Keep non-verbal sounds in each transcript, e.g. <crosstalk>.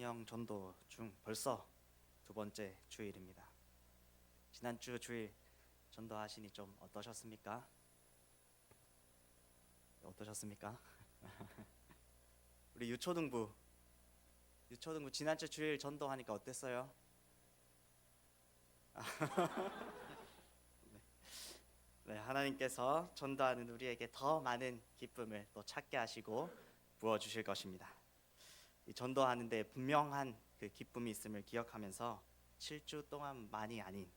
성령 전도 중 벌써 두 번째 주일입니다. 지난주 주일 전도하시니 좀 어떠셨습니까? 어떠셨습니까? <laughs> 우리 유초등부 유초등부 지난주 주일 전도하니까 어땠어요? 네. <laughs> 네, 하나님께서 전도하는 우리에게 더 많은 기쁨을 또 찾게 하시고 부어 주실 것입니다. 이 전도하는데 분명한 그 기쁨이 있음을 기억하면서 7주 동안만이 아닌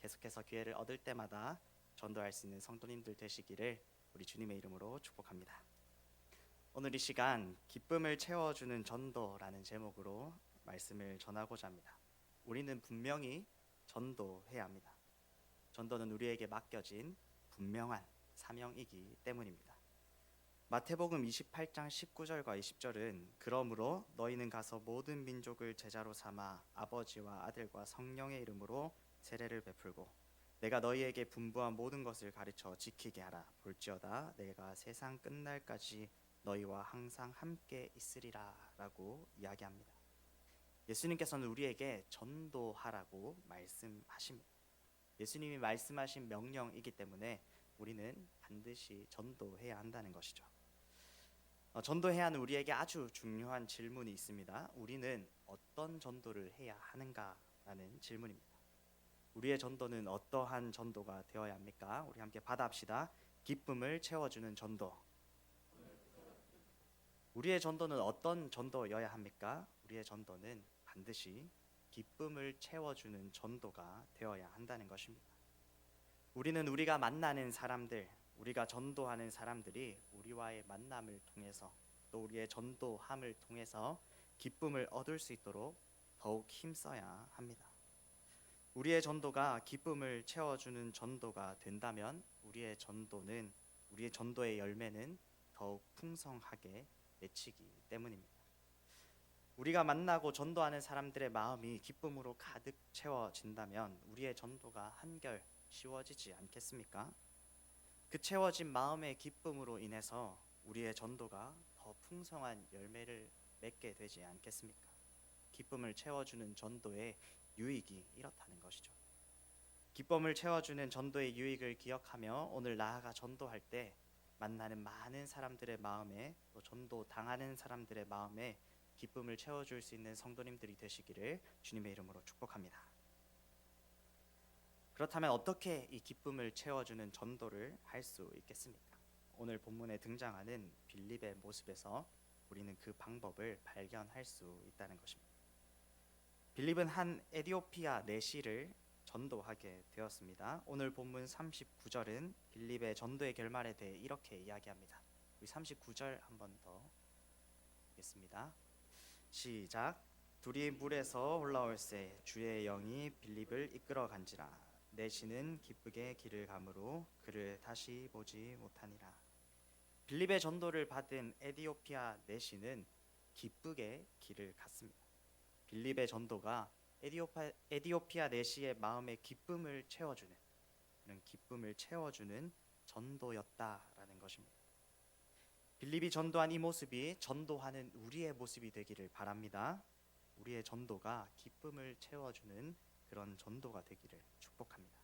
계속해서 기회를 얻을 때마다 전도할 수 있는 성도님들 되시기를 우리 주님의 이름으로 축복합니다. 오늘 이 시간 기쁨을 채워주는 전도라는 제목으로 말씀을 전하고자 합니다. 우리는 분명히 전도해야 합니다. 전도는 우리에게 맡겨진 분명한 사명이기 때문입니다. 마태복음 28장 19절과 20절은 그러므로 너희는 가서 모든 민족을 제자로 삼아 아버지와 아들과 성령의 이름으로 세례를 베풀고 내가 너희에게 분부한 모든 것을 가르쳐 지키게 하라 볼지어다 내가 세상 끝날까지 너희와 항상 함께 있으리라라고 이야기합니다. 예수님께서는 우리에게 전도하라고 말씀하십니다. 예수님이 말씀하신 명령이기 때문에 우리는 반드시 전도해야 한다는 것이죠. 어, 전도해야 하는 우리에게 아주 중요한 질문이 있습니다. 우리는 어떤 전도를 해야 하는가라는 질문입니다. 우리의 전도는 어떠한 전도가 되어야 합니까? 우리 함께 받아합시다. 기쁨을 채워주는 전도. 우리의 전도는 어떤 전도여야 합니까? 우리의 전도는 반드시 기쁨을 채워주는 전도가 되어야 한다는 것입니다. 우리는 우리가 만나는 사람들, 우리가 전도하는 사람들이 우리와의 만남을 통해서 또 우리의 전도함을 통해서 기쁨을 얻을 수 있도록 더욱 힘써야 합니다. 우리의 전도가 기쁨을 채워주는 전도가 된다면 우리의 전도는 우리의 전도의 열매는 더욱 풍성하게 맺히기 때문입니다. 우리가 만나고 전도하는 사람들의 마음이 기쁨으로 가득 채워진다면 우리의 전도가 한결 쉬워지지 않겠습니까? 그 채워진 마음의 기쁨으로 인해서 우리의 전도가 더 풍성한 열매를 맺게 되지 않겠습니까? 기쁨을 채워주는 전도의 유익이 이렇다는 것이죠. 기쁨을 채워주는 전도의 유익을 기억하며 오늘 나아가 전도할 때 만나는 많은 사람들의 마음에 또 전도 당하는 사람들의 마음에 기쁨을 채워줄 수 있는 성도님들이 되시기를 주님의 이름으로 축복합니다. 그렇다면 어떻게 이 기쁨을 채워주는 전도를 할 수 있겠습니까? 오늘 본문에 등장하는 빌립의 모습에서 우리는 그 방법을 발견할 수 있다는 것입니다. 빌립은 한 에디오피아 내시를 전도하게 되었습니다. 오늘 본문 39절은 빌립의 전도의 결말에 대해 이렇게 이야기합니다. 우리 39절 한 번 더 보겠습니다. 시작. 둘이 물에서 올라올새 주의 영이 빌립을 이끌어 간지라 내시는 기쁘게 길을 가므로 그를 다시 보지 못하니라. 빌립의 전도를 받은 에디오피아 내시는 기쁘게 길을 갔습니다. 빌립의 전도가 에디오파, 에디오피아 내시의 마음에 기쁨을 채워주는 그런 기쁨을 채워주는 전도였다라는 것입니다. 빌립이 전도한 이 모습이 전도하는 우리의 모습이 되기를 바랍니다. 우리의 전도가 기쁨을 채워주는 그런 전도가 되기를 축복합니다.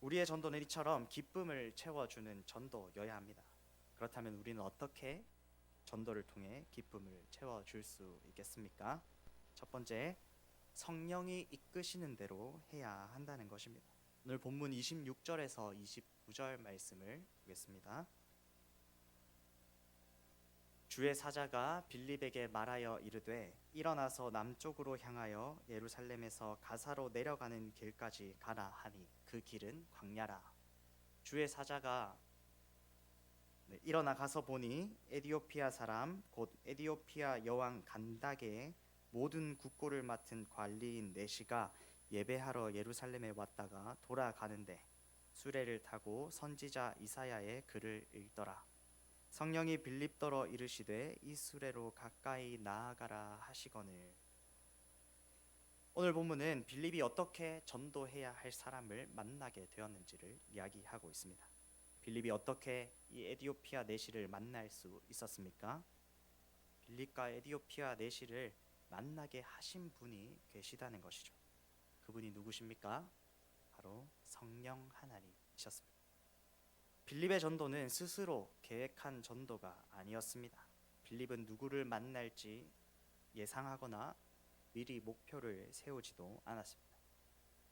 우리의 전도는 이처럼 기쁨을 채워주는 전도여야 합니다. 그렇다면 우리는 어떻게 전도를 통해 기쁨을 채워줄 수 있겠습니까? 첫 번째, 성령이 이끄시는 대로 해야 한다는 것입니다. 오늘 본문 26절에서 29절 말씀을 보겠습니다. 주의 사자가 빌립에게 말하여 이르되 일어나서 남쪽으로 향하여 예루살렘에서 가사로 내려가는 길까지 가라 하니 그 길은 광야라. 주의 사자가 네, 일어나 가서 보니 에디오피아 사람 곧 에디오피아 여왕 간다게의 모든 국고를 맡은 관리인 네시가 예배하러 예루살렘에 왔다가 돌아가는데 수레를 타고 선지자 이사야의 글을 읽더라 성령이 빌립더러 이르시되 이 수레로 가까이 나아가라 하시거늘 오늘 본문은 빌립이 어떻게 전도해야 할 사람을 만나게 되었는지를 이야기하고 있습니다. 빌립이 어떻게 이 에디오피아 내시를 만날 수 있었습니까? 빌립과 에디오피아 내시를 만나게 하신 분이 계시다는 것이죠. 그분이 누구십니까? 바로 성령 하나님이셨습니다. 빌립의 전도는 스스로 계획한 전도가 아니었습니다. 빌립은 누구를 만날지 예상하거나 미리 목표를 세우지도 않았습니다.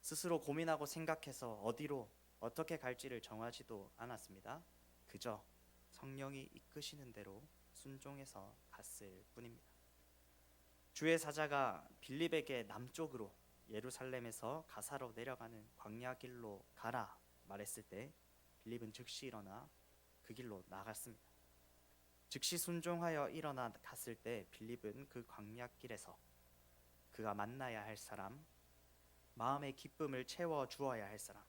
스스로 고민하고 생각해서 어디로 어떻게 갈지를 정하지도 않았습니다. 그저 성령이 이끄시는 대로 순종해서 갔을 뿐입니다. 주의 사자가 빌립에게 남쪽으로 예루살렘에서 가사로 내려가는 광야 길로 가라 말했을 때 빌립은 즉시 일어나 그 길로 나갔습니다. 즉시 순종하여 일어나 갔을 때 빌립은 그 광야 길에서 그가 만나야 할 사람, 마음의 기쁨을 채워 주어야 할 사람,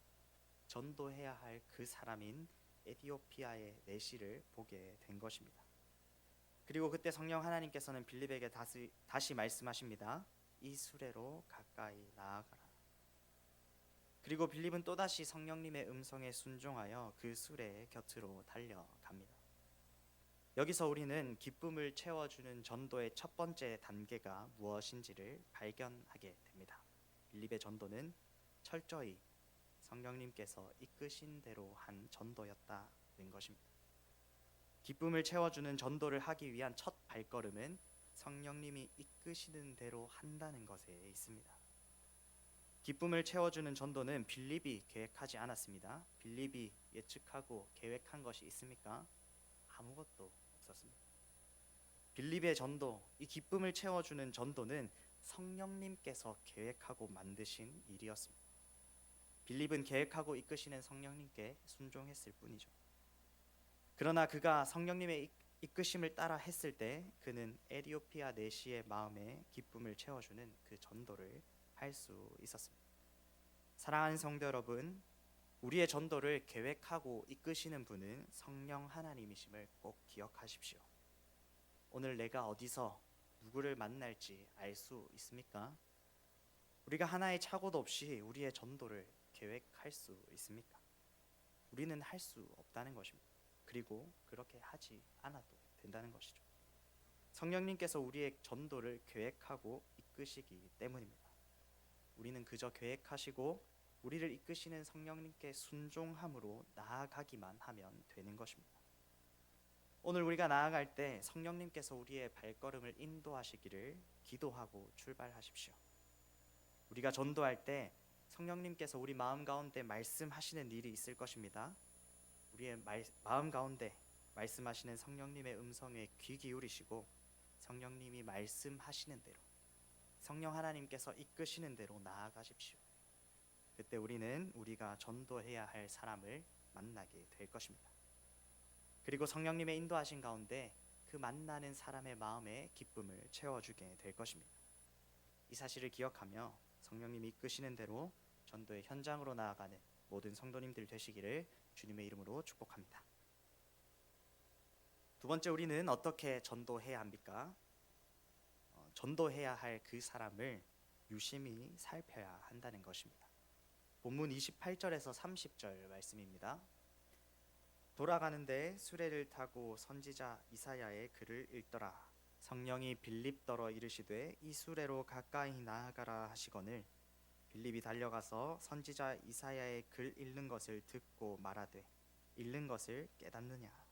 전도해야 할 그 사람인 에디오피아의 내시를 보게 된 것입니다. 그리고 그때 성령 하나님께서는 빌립에게 다시, 다시 말씀하십니다. 이 수레로 가까이 나아가라. 그리고 빌립은 또다시 성령님의 음성에 순종하여 그 수레의 곁으로 달려갑니다. 여기서 우리는 기쁨을 채워주는 전도의 첫 번째 단계가 무엇인지를 발견하게 됩니다. 빌립의 전도는 철저히 성령님께서 이끄신 대로 한 전도였다는 것입니다. 기쁨을 채워주는 전도를 하기 위한 첫 발걸음은 성령님이 이끄시는 대로 한다는 것에 있습니다. 기쁨을 채워주는 전도는 빌립이 계획하지 않았습니다. 빌립이 예측하고 계획한 것이 있습니까? 아무것도 없었습니다. 빌립의 전도, 이 기쁨을 채워주는 전도는 성령님께서 계획하고 만드신 일이었습니다. 빌립은 계획하고 이끄시는 성령님께 순종했을 뿐이죠. 그러나 그가 성령님의 이끄심을 따라 했을 때 그는 에디오피아 내시의 마음에 기쁨을 채워주는 그 전도를 할 수 있었습니다. 사랑하는 성도 여러분, 우리의 전도를 계획하고 이끄시는 분은 성령 하나님이심을 꼭 기억하십시오. 오늘 내가 어디서 누구를 만날지 알 수 있습니까? 우리가 하나의 착오도 없이 우리의 전도를 계획할 수 있습니까? 우리는 할 수 없다는 것입니다. 그리고 그렇게 하지 않아도 된다는 것이죠. 성령님께서 우리의 전도를 계획하고 이끄시기 때문입니다. 우리는 그저 계획하시고 우리를 이끄시는 성령님께 순종함으로 나아가기만 하면 되는 것입니다. 오늘 우리가 나아갈 때 성령님께서 우리의 발걸음을 인도하시기를 기도하고 출발하십시오. 우리가 전도할 때 성령님께서 우리 마음 가운데 말씀하시는 일이 있을 것입니다. 우리의 말, 마음 가운데 말씀하시는 성령님의 음성에 귀 기울이시고 성령님이 말씀하시는 대로 성령 하나님께서 이끄시는 대로 나아가십시오. 그때 우리는 우리가 전도해야 할 사람을 만나게 될 것입니다. 그리고 성령님의 인도하신 가운데 그 만나는 사람의 마음에 기쁨을 채워주게 될 것입니다. 이 사실을 기억하며 성령님이 이끄시는 대로 전도의 현장으로 나아가는 모든 성도님들 되시기를 주님의 이름으로 축복합니다. 두 번째 우리는 어떻게 전도해야 합니까? 어, 전도해야 할 그 사람을 유심히 살펴야 한다는 것입니다. 본문 28절에서 30절 말씀입니다. 돌아가는데 수레를 타고 선지자 이사야의 글을 읽더라. 성령이 빌립더러 이르시되 이 수레로 가까이 나아가라 하시거늘 빌립이 달려가서 선지자 이사야의 글 읽는 것을 듣고 말하되 읽는 것을 깨닫느냐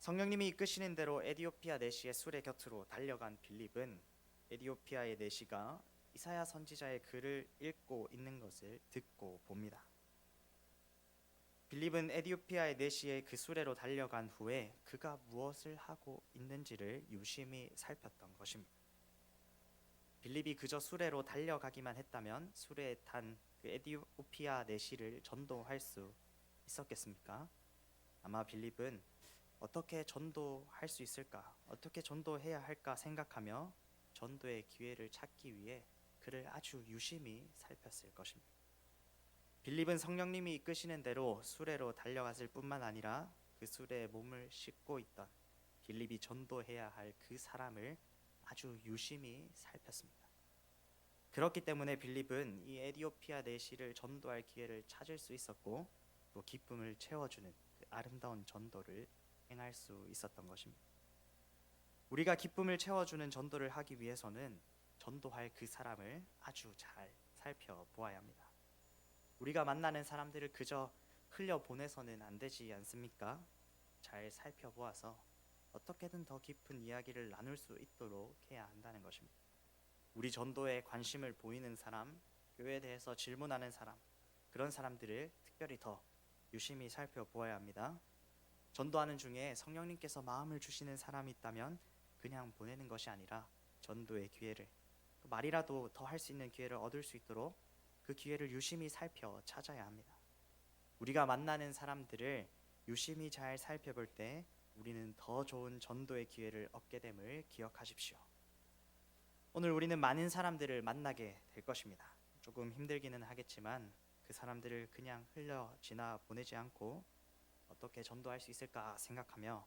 성령님이 이끄시는 대로 에디오피아 내시의 수레 곁으로 달려간 빌립은 에디오피아의 내시가 이사야 선지자의 글을 읽고 있는 것을 듣고 봅니다. 빌립은 에디오피아의 내시의 그 수레로 달려간 후에 그가 무엇을 하고 있는지를 유심히 살폈던 것입니다. 빌립이 그저 수레로 달려가기만 했다면 수레에 탄 그 에디오피아 내시를 전도할 수 있었겠습니까? 아마 빌립은 어떻게 전도할 수 있을까? 어떻게 전도해야 할까 생각하며 전도의 기회를 찾기 위해 그를 아주 유심히 살폈을 것입니다. 빌립은 성령님이 이끄시는 대로 수레로 달려갔을 뿐만 아니라 그 수레에 몸을 싣고 있던 빌립이 전도해야 할 그 사람을 아주 유심히 살폈습니다. 그렇기 때문에 빌립은 이 에디오피아 내시를 전도할 기회를 찾을 수 있었고 또 기쁨을 채워주는 그 아름다운 전도를 행할 수 있었던 것입니다. 우리가 기쁨을 채워주는 전도를 하기 위해서는 전도할 그 사람을 아주 잘 살펴보아야 합니다. 우리가 만나는 사람들을 그저 흘려 보내서는 안 되지 않습니까? 잘 살펴보아서 어떻게든 더 깊은 이야기를 나눌 수 있도록 해야 한다는 것입니다. 우리 전도에 관심을 보이는 사람, 교회에 대해서 질문하는 사람, 그런 사람들을 특별히 더 유심히 살펴보아야 합니다. 전도하는 중에 성령님께서 마음을 주시는 사람이 있다면 그냥 보내는 것이 아니라 전도의 기회를 또 말이라도 더 할 수 있는 기회를 얻을 수 있도록 그 기회를 유심히 살펴 찾아야 합니다. 우리가 만나는 사람들을 유심히 잘 살펴볼 때 우리는 더 좋은 전도의 기회를 얻게 됨을 기억하십시오. 오늘 우리는 많은 사람들을 만나게 될 것입니다. 조금 힘들기는 하겠지만 그 사람들을 그냥 흘려 지나 보내지 않고 어떻게 전도할 수 있을까 생각하며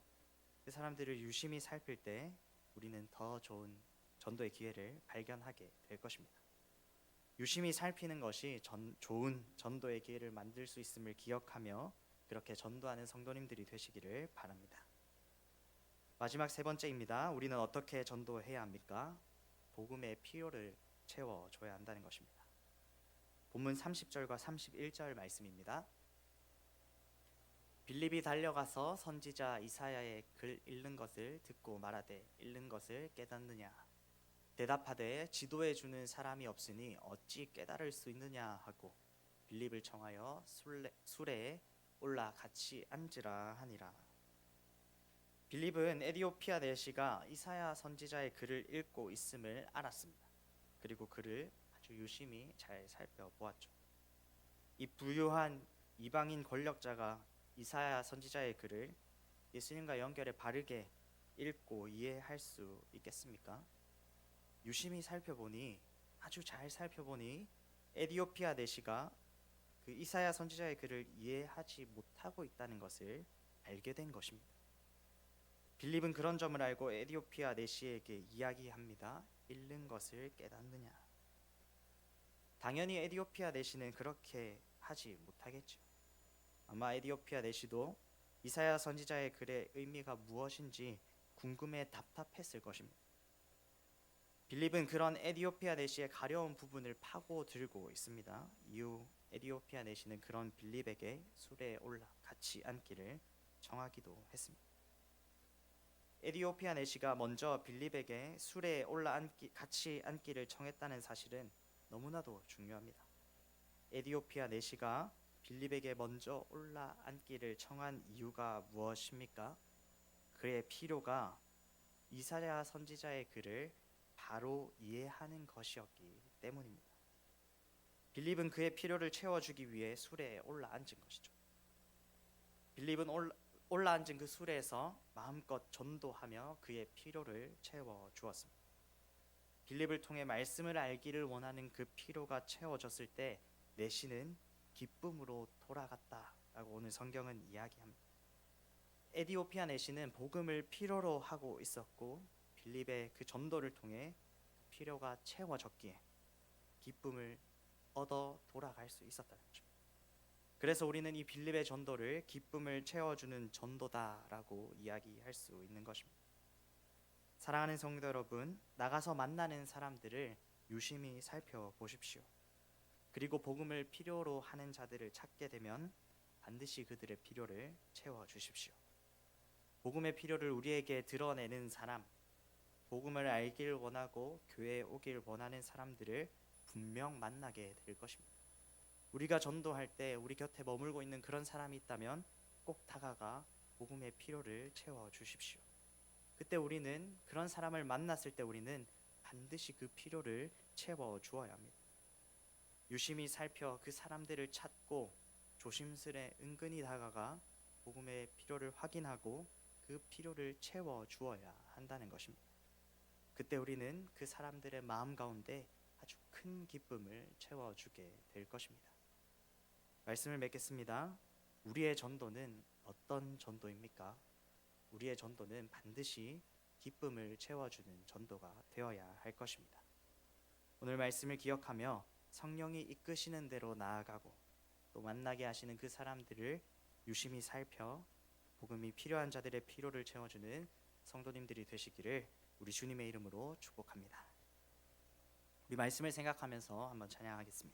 그 사람들을 유심히 살필 때 우리는 더 좋은 전도의 기회를 발견하게 될 것입니다. 유심히 살피는 것이 전, 좋은 전도의 기회를 만들 수 있음을 기억하며 그렇게 전도하는 성도님들이 되시기를 바랍니다. 마지막 세 번째입니다. 우리는 어떻게 전도해야 합니까? 복음의 필요를 채워줘야 한다는 것입니다. 본문 30절과 31절 말씀입니다. 빌립이 달려가서 선지자 이사야의 글 읽는 것을 듣고 말하되 읽는 것을 깨닫느냐 대답하되 지도해 주는 사람이 없으니 어찌 깨달을 수 있느냐 하고 빌립을 청하여 술래, 수레에 올라 같이 앉으라 하니라 빌립은 에디오피아 내시가 이사야 선지자의 글을 읽고 있음을 알았습니다. 그리고 그를 아주 유심히 잘 살펴보았죠. 이 부유한 이방인 권력자가 이사야 선지자의 글을 예수님과 연결해 바르게 읽고 이해할 수 있겠습니까? 유심히 살펴보니 아주 잘 살펴보니 에디오피아 내시가 그 이사야 선지자의 글을 이해하지 못하고 있다는 것을 알게 된 것입니다. 빌립은 그런 점을 알고 에디오피아 내시에게 이야기합니다. 읽는 것을 깨닫느냐? 당연히 에디오피아 내시는 그렇게 하지 못하겠죠. 아마 에디오피아 내시도 이사야 선지자의 글의 의미가 무엇인지 궁금해 답답했을 것입니다. 빌립은 그런 에디오피아 내시의 가려운 부분을 파고 들고 있습니다. 이후 에디오피아 내시는 그런 빌립에게 술에 올라 같이 앉기를 청하기도 했습니다. 에디오피아 내시가 먼저 빌립에게 술에 올라 앉기, 같이 앉기를 청했다는 사실은 너무나도 중요합니다. 에디오피아 내시가 빌립에게 먼저 올라 앉기를 청한 이유가 무엇입니까? 그의 필요가 이사야 선지자의 글을 바로 이해하는 것이었기 때문입니다. 빌립은 그의 필요를 채워주기 위해 술에 올라 앉은 것이죠. 빌립은 올라, 올라 앉은 그 수레에서 마음껏 전도하며 그의 필요를 채워 주었습니다. 빌립을 통해 말씀을 알기를 원하는 그 필요가 채워졌을 때 내시는 기쁨으로 돌아갔다라고 오늘 성경은 이야기합니다. 에디오피아 내시는 복음을 필요로 하고 있었고 빌립의 그 전도를 통해 그 필요가 채워졌기에 기쁨을 얻어 돌아갈 수 있었다는 거죠. 그래서 우리는 이 빌립의 전도를 기쁨을 채워주는 전도다라고 이야기할 수 있는 것입니다. 사랑하는 성도 여러분, 나가서 만나는 사람들을 유심히 살펴보십시오. 그리고 복음을 필요로 하는 자들을 찾게 되면 반드시 그들의 필요를 채워 주십시오. 복음의 필요를 우리에게 드러내는 사람, 복음을 알길 원하고 교회에 오길 원하는 사람들을 분명 만나게 될 것입니다. 우리가 전도할 때 우리 곁에 머물고 있는 그런 사람이 있다면 꼭 다가가 복음의 필요를 채워 주십시오. 그때 우리는 그런 사람을 만났을 때 우리는 반드시 그 필요를 채워 주어야 합니다. 유심히 살펴 그 사람들을 찾고 조심스레 은근히 다가가 복음의 필요를 확인하고 그 필요를 채워 주어야 한다는 것입니다. 그때 우리는 그 사람들의 마음 가운데 아주 큰 기쁨을 채워 주게 될 것입니다. 말씀을 맺겠습니다. 우리의 전도는 어떤 전도입니까? 우리의 전도는 반드시 기쁨을 채워주는 전도가 되어야 할 것입니다. 오늘 말씀을 기억하며 성령이 이끄시는 대로 나아가고 또 만나게 하시는 그 사람들을 유심히 살펴 복음이 필요한 자들의 필요를 채워주는 성도님들이 되시기를 우리 주님의 이름으로 축복합니다. 우리 말씀을 생각하면서 한번 찬양하겠습니다.